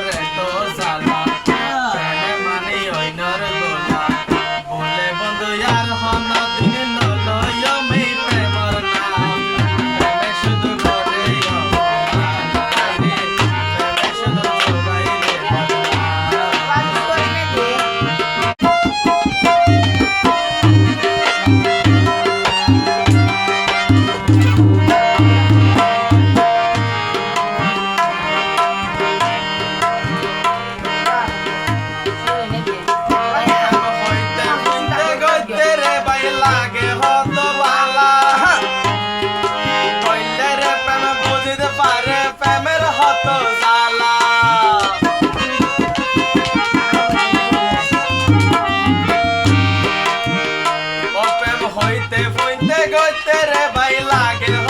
correcto. ભાઈ લાગે